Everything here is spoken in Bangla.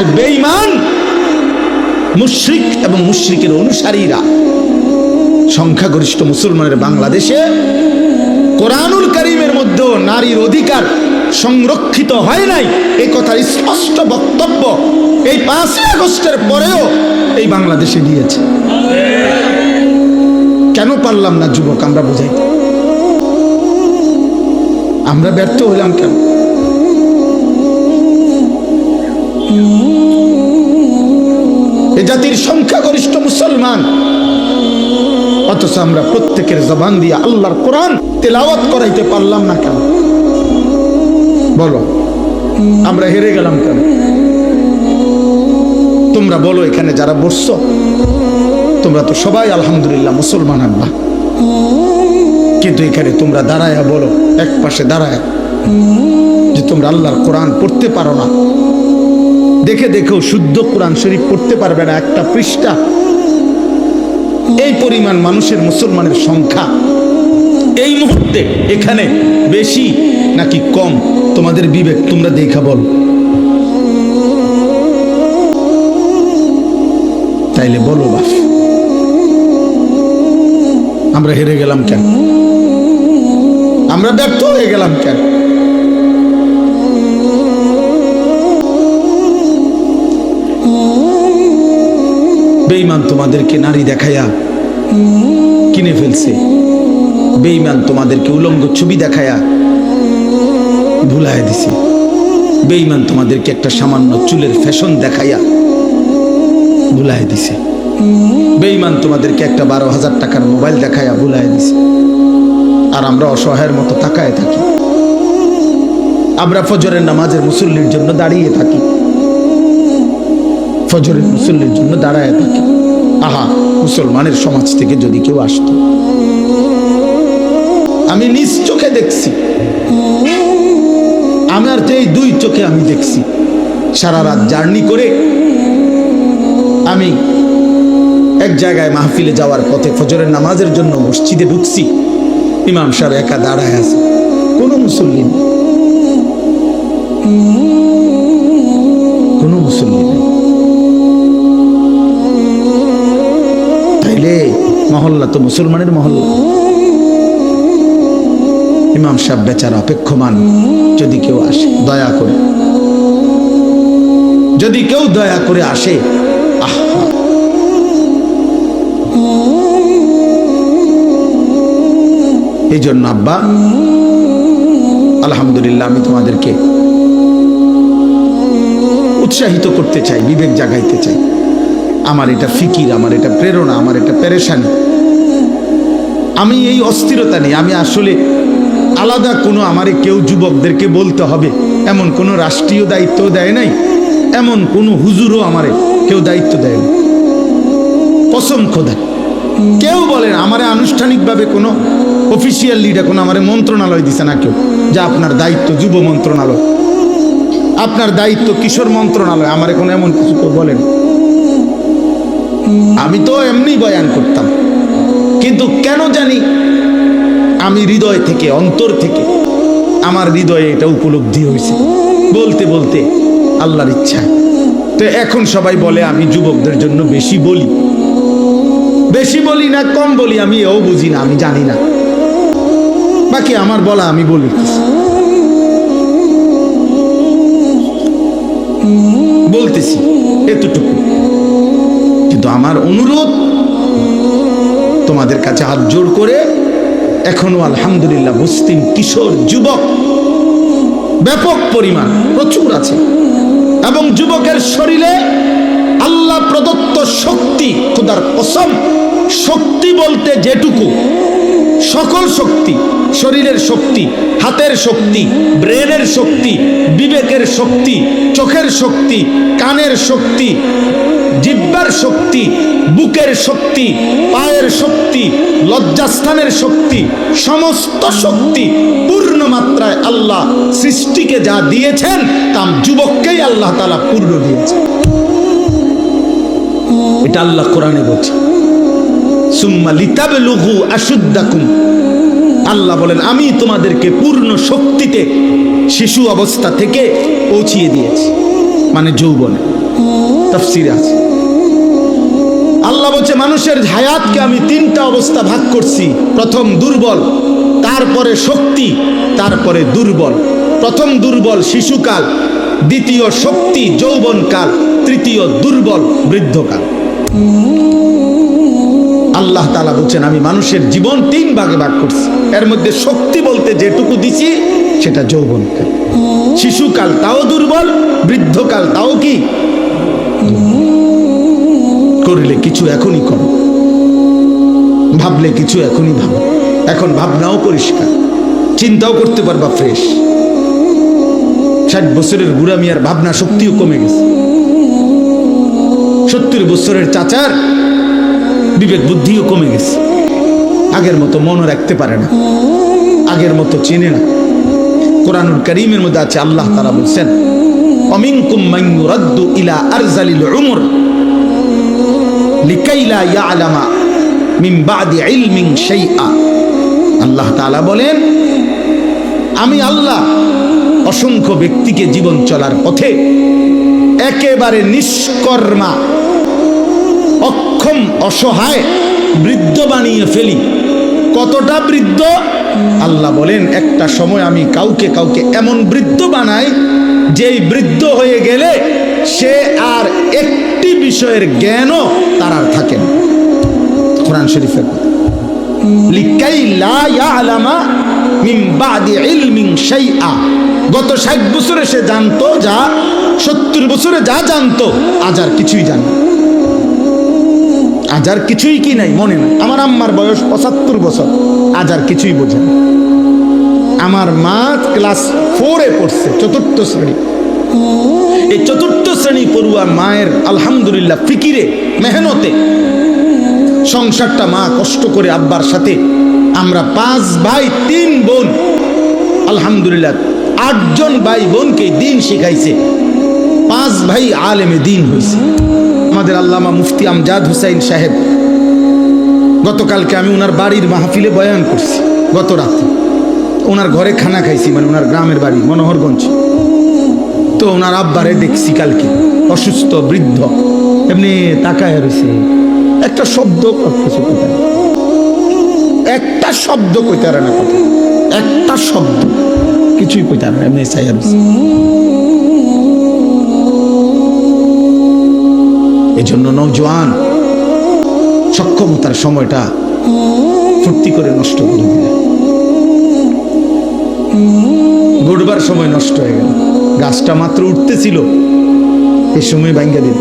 আর বেঈমান মুশরিক এবং মুশরিকের অনুসারীরা সংখ্যাগরিষ্ঠ মুসলমানের বাংলাদেশে কোরআনুল করিমের মধ্যেও নারীর অধিকার সংরক্ষিত হয় নাই। এই কথার স্পষ্ট বক্তব্য এই পাঁচই আগস্টের পরেও এই বাংলাদেশে দিয়েছে কেন পারলাম না যুবক, আমরা বুঝাইতে আমরা ব্যর্থ হলাম কেন? এ জাতির সংখ্যাগরিষ্ঠ মুসলমান। অথচ আমরা প্রত্যেকের জবান দিয়ে আল্লাহর কোরআন তেলাওয়াত করাইতে পারলাম না কেন? বলো, আমরা হেরে গেলাম কেন? তোমরা বলো এখানে যারা বসছো, তোমরা তো সবাই আলহামদুলিল্লাহ মুসলমান আব্বা কিন্তু এখানে তোমরা দাঁড়ায়া বলো, এক পাশে দাঁড়ায়, যে তোমরা আল্লাহর কোরআন পড়তে পারো না। দেখে দেখেও শুদ্ধ কোরআন শরীফ পড়তে পারবে না, একটা পৃষ্ঠা। এই পরিমাণ মানুষের মুসলমানের সংখ্যা। এই মুহূর্তে এখানে বেশি নাকি কম? তোমাদের বিবেক, তোমরা দেখা বল। তাইলে বলো বাপ আমরা হেরে গেলাম কেন? আমরা ব্যর্থ হয়ে গেলাম কেন? বেইমান তোমাদেরকে নারী দেখাইয়া কিনে ফেলছে। বেইমান তোমাদেরকে উলঙ্গ ছবি দেখায়া ভুলাইয়া দিছে। বেইমান তোমাদেরকে একটা সামান্য চুলের ফ্যাশন দেখাইয়া ভুলাইয়া দিছে। বেইমান তোমাদেরকে একটা বারো হাজার টাকার মোবাইল দেখাইয়া ভুলাইয়া দিছে। আর আমরা অসহায়ের মতো তাকায় থাকি। আমরা ফজরের নামাজের মুসল্লির জন্য দাঁড়িয়ে থাকি। ফজরের মুসল্লির জন্য দাঁড়ায় থাকি। আহা, মুসলমানের সমাজ থেকে যদি কেউ আসতো। আমি নিজ চোখে দেখছি। আমার যে দুই চোখে আমি দেখছি। সারা রাত জার্নি করে আমি এক জায়গায় মাহফিলে যাওয়ার পথে ফজরের নামাজের জন্য মসজিদে ঢুকছি। ইমাম সাহেব একা দাঁড়ায় আছে। কোনো মুসল্লি কোনো মুসল্লি মহল্লা তো মুসলমানের মহল্লা। ইমাম সাহেব বেচারা অপেক্ষমান, যদি কেউ আসে, দয়া করে। যদি কেউ দয়া করে আসে এই জন্য আব্বা, আলহামদুলিল্লাহ আমি তোমাদেরকে উৎসাহিত করতে চাই, বিবেক জাগাইতে চাই। আমার এটা ফিকির, আমার এটা প্রেরণা, আমার এটা পেরেশানি। আমি এই অস্থিরতা নেই আমি আসলে আলাদা কোনো আমারে কেউ যুবকদেরকে বলতে হবে। এমন কোনো রাষ্ট্রীয় দায়িত্ব দেয় নাই, এমন কোনো হুজুরও আমারে কেউ দায়িত্ব দেয় না কসম খোদা। কেউ বলেন আমারে আনুষ্ঠানিকভাবে কোনো অফিসিয়াল লিডার, কোনো আমারে মন্ত্রণালয় দিছে না কেউ, যা আপনার দায়িত্ব যুব মন্ত্রণালয়। আপনার দায়িত্ব কিশোর মন্ত্রণালয়, আমারে কোনো এমন কিছু বলেন আমি তো এমনি বয়ান করতাম। কিন্তু কেন জানি আমি হৃদয় থেকে, অন্তর থেকে আমার হৃদয়ে এটা উপলব্ধি হয়েছে। বলতে বলতে আল্লাহর ইচ্ছা। তো এখন সবাই বলে, আমি যুবকদের জন্য বেশি বলি। বেশি বলি না, কম বলি, আমি এও বুঝি না, আমি জানি না। বাকি আমার বলা আমি বলি। বলতেছি, এতটুকু। কিন্তু আমার অনুরোধ তোমাদের কাছে হাত জোর করে, এখনও আলহামদুলিল্লাহ মুসলিম কিশোর যুবক, ব্যাপক পরিমাণ প্রচুর আছে। এবং যুবকের শরীরে আল্লাহ প্রদত্ত শক্তি, খুদার কসম, শক্তি বলতে যেটুকু, সকল শক্তি, শরীরের শক্তি, হাতের শক্তি, ব্রেনের শক্তি, বিবেকের শক্তি, চোখের শক্তি, কানের শক্তি শক্তি, বুকের শক্তি, পায়ের শক্তি, লজ্জাস্থানের শক্তি, সমস্ত শক্তি পূর্ণ মাত্রায় আল্লাহ সৃষ্টিকে যা দিয়েছেন তা যুবককেই আল্লাহ তালা পূর্ণ দিয়েছে এটা আল্লাহ কোরআনে বলছে। সুম্মা লিতাবলুগু আশুদ্দাকুম। আল্লাহ বলেন, আমি তোমাদেরকে পূর্ণ শক্তিতে শিশু অবস্থা থেকে পৌঁছিয়ে দিয়েছি। মানে যৌবনে। তফসিরে আছে। আল্লাহ বলছে, মানুষের হায়াতকে আমি তিনটা অবস্থা ভাগ করছি। প্রথম দুর্বল, তারপরে শক্তি, তারপরে দুর্বল। প্রথম দুর্বল শিশুকাল, দ্বিতীয় শক্তি যৌবনকাল, তৃতীয় দুর্বল বৃদ্ধকাল। আল্লাহ তালা বলছেন, আমি মানুষের জীবন তিন ভাগে ভাগ করছি। এর মধ্যে শক্তি বলতে যেটুকু দিছি, সেটা যৌবনকাল। শিশুকাল তাও দুর্বল, বৃদ্ধকাল তাও কি? করলে কিছু এখনই করো। ভাবলে কিছু এখনই ভাবো। এখন ভাবনাও পরিষ্কার। চিন্তাও করতে পারবা ফ্রেশ ষাট বছরের বুড়া মিয়ার ভাবনা শক্তিও কমে গেছে। সত্তর বছরের চাচার বিবেক বুদ্ধিও কমে গেছে। আগের মতো মনে রাখতে পারে না। আগের মতো চেনে না। কোরআনুল করিমের মধ্যে আছে, আল্লাহ তারা বলছেন, অমিনকুম মাইয়ুরাদ্দু ইলা আরজালিল উমর। আল্লাহ বলেন, আমি আল্লাহ অসংখ্য ব্যক্তিকে জীবন চলার পথে একেবারে নিষ্কর্মা, অক্ষম, অসহায়, বৃদ্ধ বানিয়ে ফেলি। কতটা বৃদ্ধ? আল্লাহ বলেন, একটা সময় আমি কাউকে কাউকে এমন বৃদ্ধ বানাই, যেই বৃদ্ধ হয়ে গেলে সে আর একটি বিষয়ের জ্ঞানও তার আর থাকে না। কোরআন শরীফের কথা। লিকাই লা ইয়ালামা মিন বাদি গত 60 বছরে সে জানতো যা 70 বছরে যা জানতো, আজ আর কিছুই জানে। আজ আর কিছুই কি নাই, মনে নাই। আমার আম্মার বয়স পঁচাত্তর বছর, আজ আর কিছুই বোঝে আমার মা ক্লাস ফোরে পড়ছে, চতুর্থ শ্রেণি। এই চতুর্থ শ্রেণি পড়ুয়া মায়ের আলহামদুলিল্লাহ ফিকিরে, মেহনতে সংসারটা মা কষ্ট করে আব্বার সাথে। আমরা পাঁচ ভাই, তিন বোন। আলহামদুলিল্লাহ, আটজন ভাই বোনকে দিন শিখাইছে। পাঁচ ভাই আলেমে দিন হয়েছে আমাদের আল্লামা মুফতি আমজাদ হুসাইন সাহেব, গতকালকে আমি ওনার বাড়ির মাহফিলে বয়ান করছি, গত রাতে। ওনার ঘরে খানা খাইছি মানে ওনার গ্রামের বাড়ি, মনোহরগঞ্জ। তো ওনার আব্বারে দেখছি কালকে। অসুস্থ, বৃদ্ধ। এমনি তাকায় রয়েছে। একটা শব্দ একটা শব্দ কইতারে না কথা একটা শব্দ। কিছুই কইতারে না, এমনি চাইয়া রয়েছে। জন্য নৌজওয়ান সক্ষমতার সময়টা ফুর্তি করে নষ্ট করে দিলে গড়বার সময় নষ্ট হয়ে গেল। গাছটা মাত্র উঠতেছিল। এ সময় ব্যাংকে দিল।